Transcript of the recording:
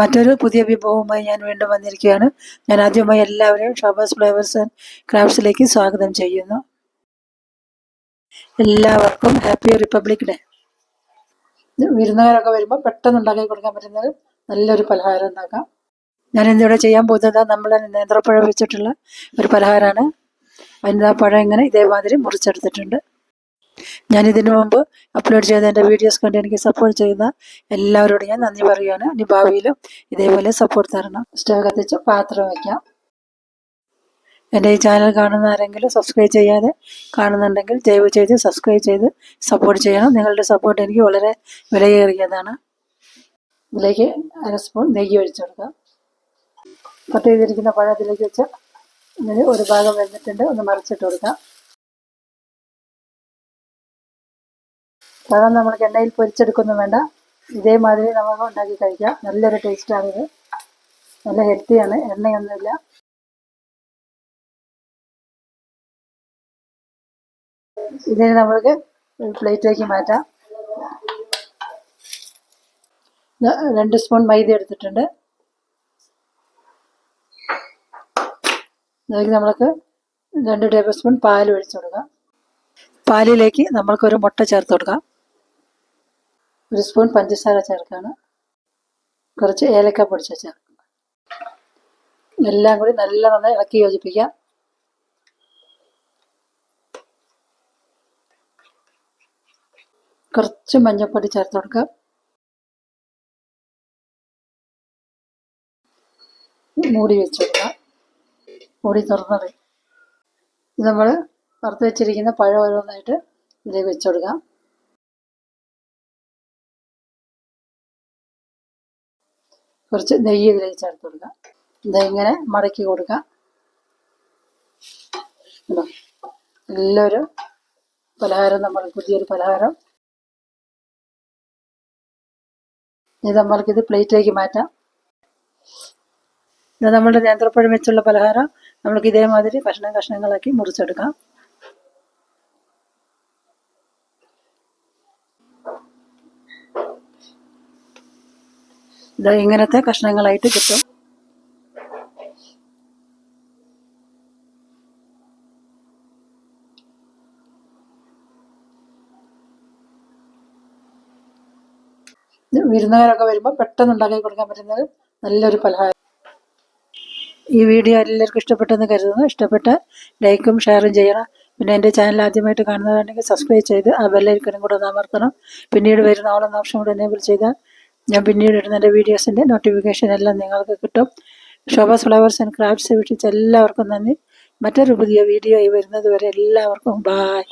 മറ്റൊരു പുതിയ വിഭവവുമായി ഞാൻ വീണ്ടും വന്നിരിക്കുകയാണ്. ഞാൻ ആദ്യമായി എല്ലാവരെയും ഷോബാസ് ഫ്ലേവേഴ്സ് ആൻഡ് ക്രാഫ്റ്റ്സിലേക്ക് സ്വാഗതം ചെയ്യുന്നു. എല്ലാവർക്കും ഹാപ്പി റിപ്പബ്ലിക് ഡേ വിരുന്നുകാരൊക്കെ വരുമ്പോൾ പെട്ടെന്ന് ഉണ്ടാക്കി കൊടുക്കാൻ പറ്റുന്നത് നല്ലൊരു പലഹാരം ഉണ്ടാക്കാം. ഞാൻ ഇന്നിവിടെ ചെയ്യാൻ പോകുന്നത് നമ്മൾ നേന്ത്രപ്പഴം വെച്ചിട്ടുള്ള ഒരു പലഹാരമാണ്. ആ പഴം ഇങ്ങനെ ഇതേമാതിരി മുറിച്ചെടുത്തിട്ടുണ്ട്. ഞാൻ ഇതിനു മുമ്പ് അപ്ലോഡ് ചെയ്ത എന്റെ വീഡിയോസ് കണ്ട് എനിക്ക് സപ്പോർട്ട് ചെയ്യുന്ന എല്ലാവരോടും ഞാൻ നന്ദി പറയുകയാണ്. ഇനി ഭാവിയിലും ഇതേപോലെ സപ്പോർട്ട് തരണം. സ്റ്റവ് കത്തിച്ച് പാത്രം വയ്ക്കാം എന്റെ ഈ ചാനൽ കാണുന്ന ആരെങ്കിലും സബ്സ്ക്രൈബ് ചെയ്യാതെ കാണുന്നുണ്ടെങ്കിൽ ദയവ് ചെയ്ത് സബ്സ്ക്രൈബ് ചെയ്ത് സപ്പോർട്ട് ചെയ്യണം. നിങ്ങളുടെ സപ്പോർട്ട് എനിക്ക് വളരെ വിലയേറിയതാണ്. ഇതിലേക്ക് അര സ്പൂൺ നെയ്യ് ഒഴിച്ചു കൊടുക്കാം. കട്ട് ചെയ്തിരിക്കുന്ന പഴത്തിലേക്ക് വെച്ച് ഇതിന് ഒരു ഭാഗം വെന്തിട്ടുണ്ട്. ഒന്ന് മറിച്ചിട്ട് കൊടുക്കാം. പഴം നമ്മൾ എണ്ണയിൽ പൊരിച്ചെടുക്കൊന്നും വേണ്ട. ഇതേമാതിരി നമുക്ക് ഉണ്ടാക്കി കഴിക്കാം. നല്ലൊരു ടേസ്റ്റാണിത് നല്ല ഹെൽത്തിയാണ് എണ്ണയൊന്നുമില്ല. ഇതിന് നമ്മൾക്ക് പ്ലേറ്റിലേക്ക് മാറ്റാം. രണ്ട് സ്പൂൺ മൈദ എടുത്തിട്ടുണ്ട്. അതിലേക്ക് നമ്മൾക്ക് രണ്ട് ടേബിൾ സ്പൂൺ പാൽ ഒഴിച്ചു കൊടുക്കാം. പാലിലേക്ക് നമ്മൾക്കൊരു മുട്ട ചേർത്ത് കൊടുക്കാം. ഒരു സ്പൂൺ പഞ്ചസാര ചേർക്കാണ് കുറച്ച് ഏലക്ക പൊടിച്ച ചേർക്കും. എല്ലാം കൂടി നല്ലോണം ഇളക്കി യോജിപ്പിക്കാം. കുറച്ച് മഞ്ഞൾപ്പൊടി ചേർത്ത് കൊടുക്കാം മൂടി വെച്ച് കൊടുക്കാം മൂടി തുറന്നത് നമ്മൾ വറുത്ത് വെച്ചിരിക്കുന്ന പഴം ഓരോന്നായിട്ട് ഇതിലേക്ക് വെച്ച് കൊടുക്കാം. കുറച്ച് നെയ്യ് ഇതിലേക്ക് ചേർത്ത് കൊടുക്കുക. ഇതാ ഇങ്ങനെ മടക്കി കൊടുക്കുക. നല്ലൊരു പലഹാരം നമ്മൾ പുതിയൊരു പലഹാരം. ഇത് നമ്മൾക്കിത് പ്ലേറ്റിലേക്ക് മാറ്റാം. ഇത് നമ്മളുടെ നേന്ത്രപ്പഴം വെച്ചുള്ള പലഹാരം. നമ്മൾക്ക് ഇതേമാതിരി കഷ്ണം കഷ്ണങ്ങളാക്കി മുറിച്ചെടുക്കാം. ഇത് ഇങ്ങനത്തെ കഷ്ണങ്ങളായിട്ട് കിട്ടും വിരുന്നുകാരൊക്കെ വരുമ്പോൾ പെട്ടെന്ന് ഉണ്ടാക്കി കൊടുക്കാൻ പറ്റുന്നത് നല്ലൊരു പലഹാരം. ഈ വീഡിയോ എല്ലാവർക്കും ഇഷ്ടപ്പെട്ടെന്ന് കരുതുന്നു. ഇഷ്ടപ്പെട്ട ലൈക്കും ഷെയറും ചെയ്യണം. പിന്നെ എന്റെ ചാനൽ ആദ്യമായിട്ട് കാണുന്നതാണെങ്കിൽ സബ്സ്ക്രൈബ് ചെയ്ത് ആ ബെല്ലൈക്കനും കൂടെ ഒന്ന് അമർത്തണം. പിന്നീട് വരുന്ന ഓളം ഓപ്ഷൻ കൂടെ എനേബിൾ ചെയ്താൽ ഞാൻ പിന്നീട് ഇടുന്ന എന്റെ വീഡിയോസിന്റെ നോട്ടിഫിക്കേഷൻ എല്ലാം നിങ്ങൾക്ക് കിട്ടും. ഷോബാസ് ഫ്ലവേഴ്സ് ആൻഡ് ക്രാഫ്റ്റ്സ് വീട്ടിൽ എല്ലാവർക്കും നന്ദി. മറ്റൊരു പുതിയ വീഡിയോ വരുന്നത് വരെ എല്ലാവർക്കും ബായ്